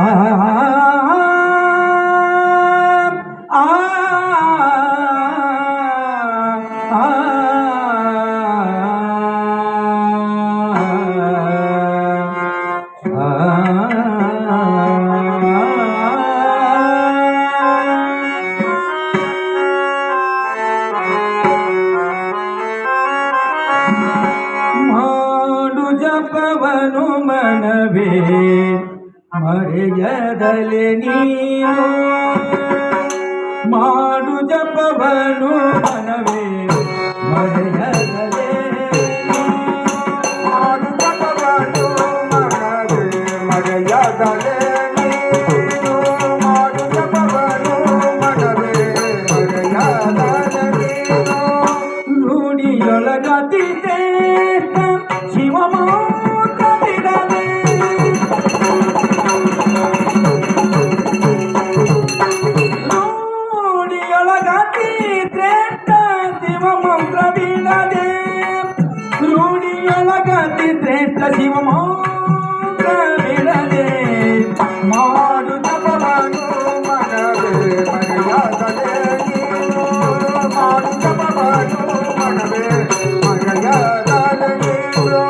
好呀好 ಮರೆಯದಲೆ ನೀನು ಮಾಡು ಜಪವನು ಮನವೇ ಮರೆಯದಲೆ ರೂಢಿಯೊಳಗತಿದೆ ಶಿವಮಂತ್ರ ಬಿಡದೆ ಮಾಡು ಜಪವನ್ನು ಮನವೇ ಮರೆಯದಲೆ ನೀನು. ಮಾಡು ಜಪವನ್ನು ಮನವೇ ಮರೆಯದಲೆ ನೀನು.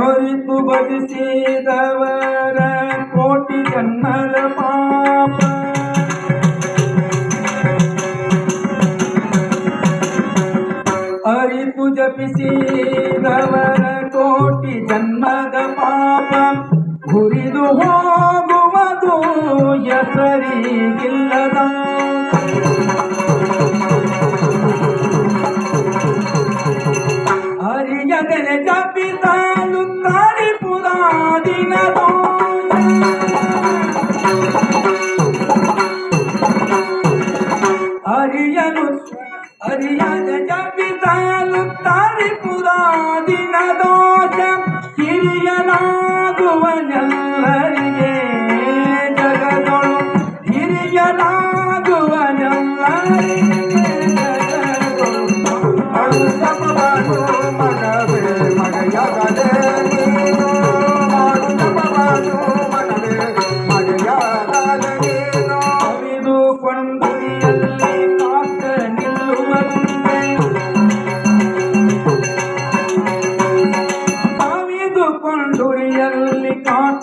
ಅರಿತು ಬದಿಸಿದವರ ಕೋಟಿ ಜನ್ಮದ ಪಾಪ ಅರಿತು ಜಪಿಸಿದವರ ಕೋಟಿ ಜನ್ಮದ ಪಾಪ ಹುರಿದು ಹೋಗುವುದು ಹೆಸರಿಗಿಲ್ಲದ 过完年，来年。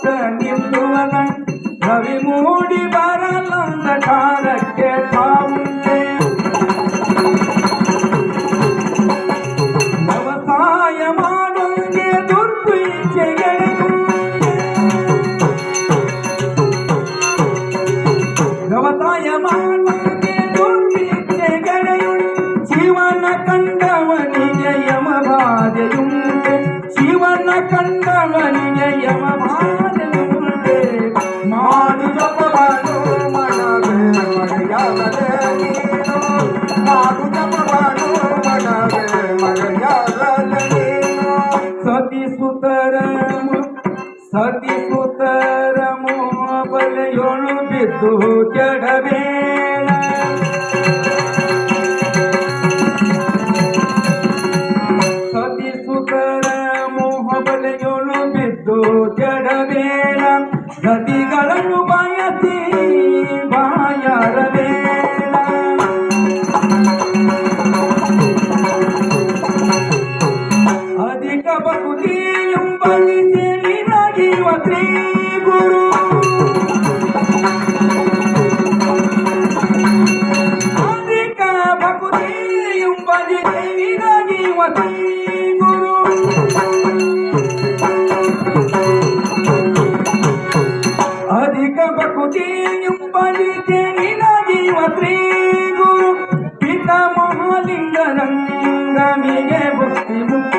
ನಿಲ್ಲುವನ ರವಿ ಮೂಡಿ ಬರಲೊಂದ ಕಾಲಕ್ಕೆ ತಾವುಂಟೆ. ವ್ಯವಸಾಯ ಸತಿ ಸುತರ ಸತಿ ಸುತರಮು ಬಲೆಯೊಳು ಬಿದ್ದು ಕೆಡಬೇಡ. ಸತಿ ಸುತರಮು ಬಲೆಯೊಳು ಬಿದ್ದು ಕೆಡಬೇಡ. ಗತಿಗಳನ್ನು ಬಯಸಿ, ಬಾಯರಬೇಡ. ಅಧಿಕ ಭಕ್ತಿಯಂ ಪಿತ ಮಹಾಲಿಂಗರಂಗಮಿಗೆ ಭಕ್ತಿ ಮುಕ್ತಿ